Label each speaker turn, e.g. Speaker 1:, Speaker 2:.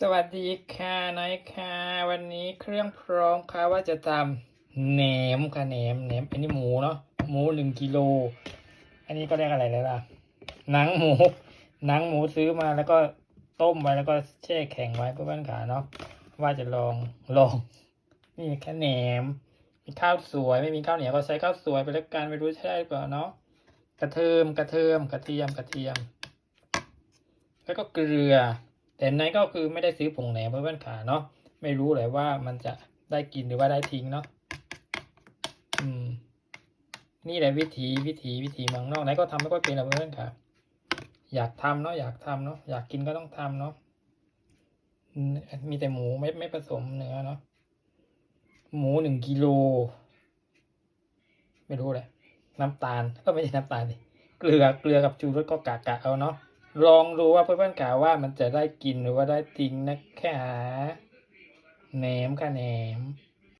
Speaker 1: สวัสดีค่ะนายค่ะ วันนี้เครื่องพร้อมค่ะว่าจะทำแหนมค่ะแหนมแหนมอันนี้หมูเนาะหมูหนึ่งกิโล อันนี้ก็เรียกอะไรแล้วล่ะ หนังหมู หนังหมูซื้อมาแล้วก็ต้มไว้แล้วก็แช่แข็งไว้เพื่อนขาเนาะว่าจะลองลอง นี่แค่แหนม มีข้าวสวยไม่มีข้าวเหนียวก็ใช้ข้าวสวยไปแล้วกันไม่รู้ใช่เปล่าเนาะกระเทียมกระเทียมกระเทียมกระเทียม แล้วก็เกลือ แต่ในก็คือไม่ได้ซื้อผงแหนมเพื่อนขาเนาะไม่รู้เลยว่ามันจะได้กินหรือว่าได้ทิ้งเนาะอืม นี่แหละวิธีวิธีวิธีมืองนอกไหนก็ทำไม่ค่อยเป็นหรอกเพื่อนขาอยากทำเนาะอยากทำเนาะอยากกินก็ต้องทำเนาะมมีแต่หมูไม่ไม่ผสมเนื้อเนาะหมูหนึ่งกิโล ไม่รู้เลยน้ำตาลก็ไม่ใช่น้ำตาลดิเกลือเกลือกับชูรสก็กะกะเอาเนาะ ลองดูว่าเพื่อนๆกล่าวว่ามันจะได้กินหรือว่าได้จริงนะคะแหนมค่ะแหนม